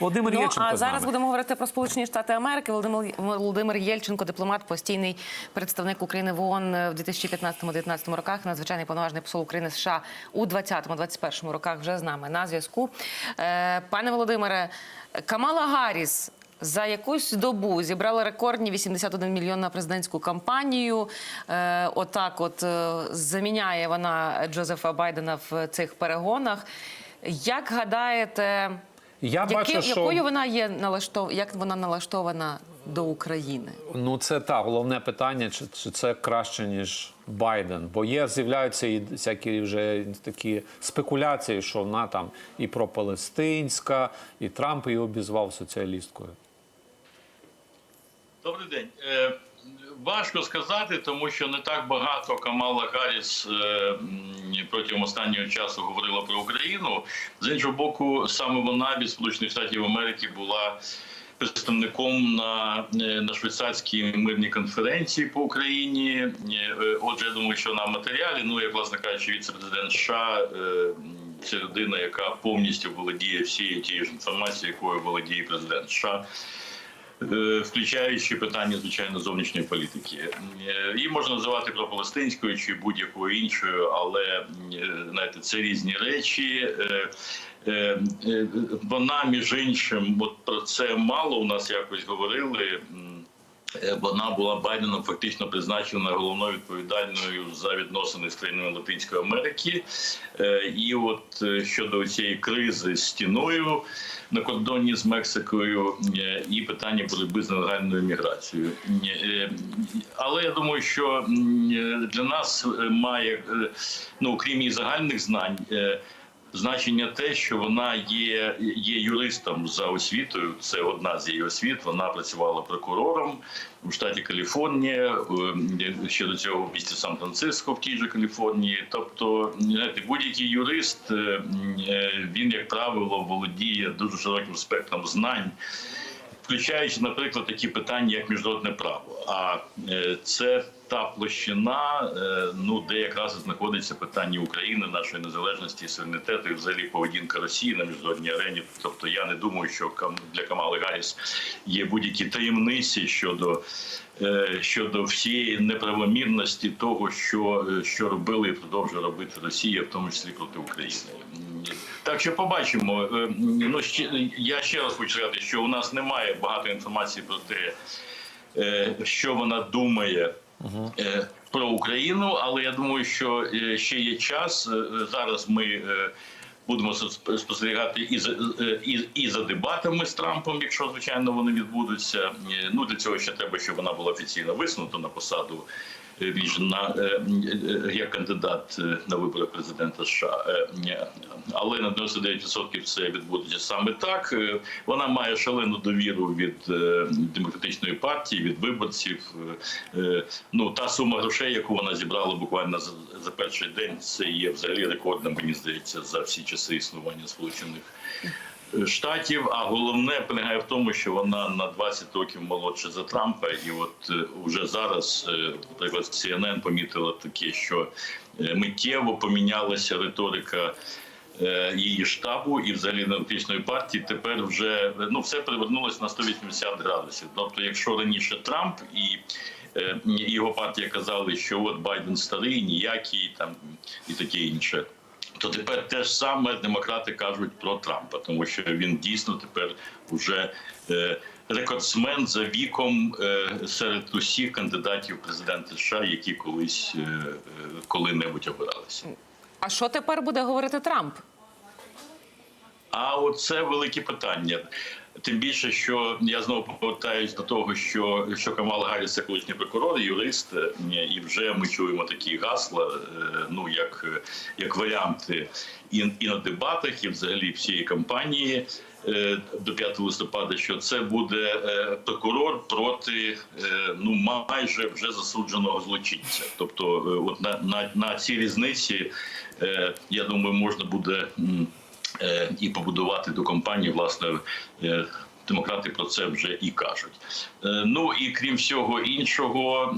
Володимир Ну, Єльченко а з зараз нами. будемо говорити про Сполучені Штати Америки. Володимир Володимир Єльченко, дипломат, постійний представник України в ООН в 2015-2019 роках, надзвичайний повноважний посол України США у 2020-2021 роках вже з нами на зв'язку. Е, Пане Володимире, Камала Гарріс за якусь добу зібрала рекордні 81 мільйон на президентську кампанію. Е, отак, от е, заміняє вона Джозефа Байдена в цих перегонах. Як гадаєте? Я Яки- бачу, що Якою вона є налаштов... як вона налаштована до України? ну це та головне питання, чи, чи це краще ніж Байден? Бо є з'являються і всякі вже такі спекуляції, що вона там і пропалестинська, і Трамп її обізвав соціалісткою. Добрий день. Важко сказати, тому що не так багато Камала Гарріс е, протягом останнього часу говорила про Україну. З іншого боку, саме вона від Сполучених Штатів Америки була представником на, е, на швейцарській мирній конференції по Україні. Е, Отже, я думаю, що в матеріалі. Ну, як власне кажучи, віце-президент США. Це людина, яка повністю володіє всією тією ж інформацією, якою володіє президент США. Е, включаючи питання звичайно зовнішньої політики. Е, Її можна називати пропалестинською чи будь-якою іншою, але е, знаєте, це різні речі. Вона між іншим, от про це мало у нас якось говорили. Е, Вона була Байденом фактично призначена головною відповідальною за відносини з країнами Латинської Америки. Е, І от е, щодо цієї кризи з стіною на кордоні з Мексикою і питання боротьби з нелегальною міграцією. Але я думаю, що для нас має ну окрім її загальних знань. Значення те, що вона є, є юристом за освітою. Це одна з її освіт. Вона працювала прокурором в штаті Каліфорнія, е, ще до цього в місті Сан-Франциско, в тій же Каліфорнії. Тобто, будь-який юрист е, е, він, як правило, володіє дуже широким спектром знань. Включаючи, наприклад, такі питання, як міжнародне право. А е, це та площина, е, ну де якраз знаходиться питання України, нашої незалежності, суверенітету і взагалі поведінка Росії на міжнародній арені. Тобто, я не думаю, що для Камали Гарріс є будь-які таємниці щодо. е, Щодо всієї неправомірності того, що, що робили і продовжує робити Росія, в тому числі проти України, так що побачимо. Е, Ну ще я ще раз хочу сказати, що у нас немає багато інформації про те, е, що вона думає. е, Про Україну, але я думаю, що ще є час. Зараз ми будемо спостерігати і за і, і за дебатами з Трампом, якщо звичайно вони відбудуться. Ну для цього ще треба, щоб вона була офіційно висунута на посаду е, більш на е, е, як кандидат е, на вибори президента США. Е, е, Але на 99% це відбудеться саме так. Е, Вона має шалену довіру від е, демократичної партії, від виборців. Е, е, Ну та сума грошей, яку вона зібрала буквально за, перший день, це є взагалі рекордним, мені здається, за всі часи існування сполучених. Штатів, а головне полягає в тому, що вона на 20 років молодша за Трампа, і от е, вже зараз, е, наприклад, CNN помітила таке, що е, миттєво помінялася риторика е, її штабу і взагалі демократичної партії. Тепер вже е, ну все перевернулося на 180 градусів. Тобто, якщо раніше Трамп е, і його партія казали, що от Байден старий, ніякий там і таке інше. То тепер те ж саме демократи кажуть про Трампа, тому що він дійсно тепер вже е, рекордсмен за віком е, серед усіх кандидатів президента США, які колись е, коли-небудь обиралися. А що тепер буде говорити Трамп? А оце велике питання. Тим більше, що я знову повертаюсь до того, що що Камал Гарріс – це колишній прокурор, юрист, е, і вже ми чуємо такі гасла, е, ну як, як варіанти і, і на дебатах, і взагалі всієї кампанії е, до 5 листопада, що це буде прокурор проти ну майже вже засудженого злочинця. Тобто, от на, на, на цій різниці, я думаю, можна буде. Е, і побудувати до компанії власне е, демократи про це вже і кажуть. Е, Ну і крім всього іншого,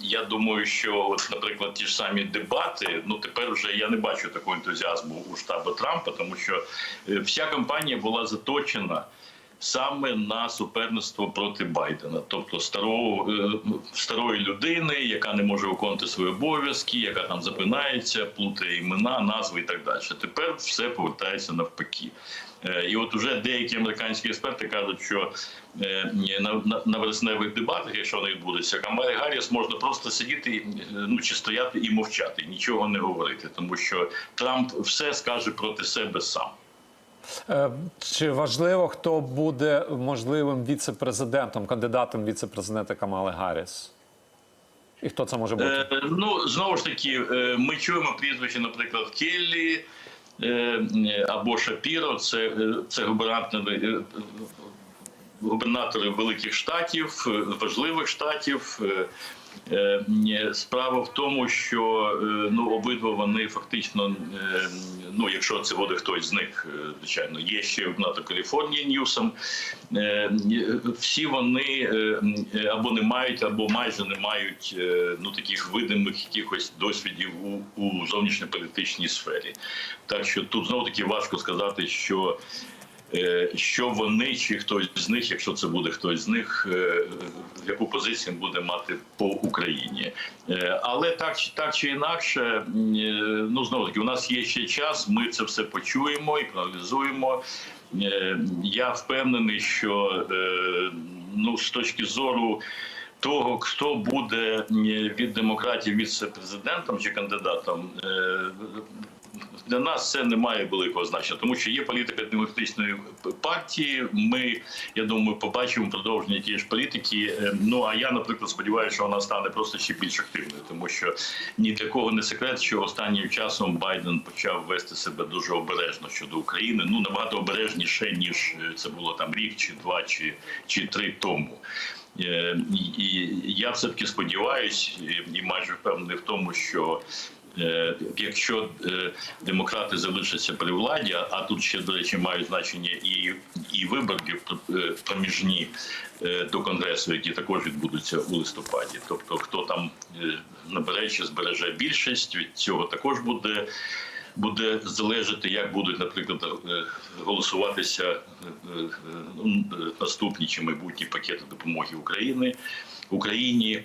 я думаю, що, от, наприклад, ті ж самі дебати, ну тепер вже я не бачу такого ентузіазму у штабу Трампа, тому що вся кампанія була заточена саме на суперництво проти Байдена, тобто старого е, старої людини, яка не може виконувати свої обов'язки, яка там запинається, плутає імена, назви і так далі. Тепер все повертається навпаки. Е, І от уже деякі американські експерти кажуть, що е, на, на, вересневих дебатах, якщо вони відбудуться, Камалі Гарріс можна просто сидіти ну чи стояти і мовчати, нічого не говорити, тому що Трамп все скаже проти себе сам. Е, Чи важливо, хто буде можливим віце-президентом, кандидатом віце-президента Камали Гарріс? І хто це може бути? Е, ну знову ж таки, е, ми чуємо прізвище, наприклад, Келлі е, або Шапіро. Це, це губернатори, губернатори великих штатів, е, важливих штатів. Е, е, Справа в тому, що ну обидва вони фактично, ну якщо це буде хтось з них, звичайно, є ще губернатор Каліфорнії Ньюсом. Всі вони або не мають, або майже не мають ну таких видимих якихось досвідів у, у зовнішньополітичній сфері. Так що тут знову таки важко сказати, що. Е, Що вони чи хтось з них, якщо це буде хтось з них, е, яку позицію буде мати по Україні, Е, але так чи так чи інакше, ну знову таки, у нас є ще час. Ми це все почуємо і проаналізуємо. Я впевнений, що ну з точки зору того, хто буде від демократів віце-президентом чи кандидатом. Для нас це не має великого значення, тому що є політика демократичної партії. Ми, я думаю, побачимо продовження тієї ж політики. Е, Ну а я, наприклад, сподіваюся, що вона стане просто ще більш активною, тому що ні для кого не секрет, що останнім часом Байден почав вести себе дуже обережно щодо України. Ну набагато обережніше ніж е, це було там рік, чи два, чи, чи три тому. Е, І я все таки сподіваюся, і майже впевнений в тому, що якщо е, демократи залишаться при владі, а- тут ще до речі мають значення і, і виборки е, проміжні е, до конгресу, які також відбудуться у листопаді. Тобто, хто там е, набере чи збереже більшість, від цього також буде. Буде залежати, як будуть, наприклад, е, голосуватися е, е, е, наступні чи майбутні пакети допомоги України Україні.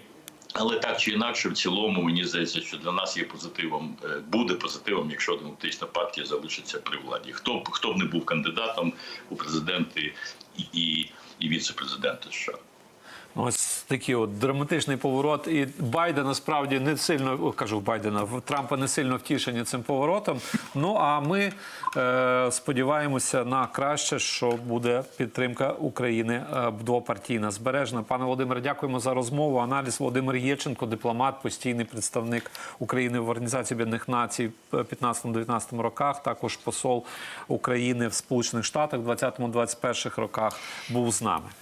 Але так чи інакше, в цілому мені здається, що для нас є позитивом, е, буде позитивом, якщо демократична партія залишиться при владі. Хто б хто б не був кандидатом у президенти і, і, і віце-президенти США. Ось такий от драматичний поворот. І Байден насправді не сильно о, кажу Байдена, Трампа не сильно втішені цим поворотом. Ну а ми е, сподіваємося на краще, що буде підтримка України е, двопартійна збережена. Пане Володимире, дякуємо за розмову. Аналіз Володимир Єченко, дипломат, постійний представник України в Організації Об'єднаних Націй в 15-19 роках. Також посол України в Сполучених Штатах в 20-21 роках був з нами.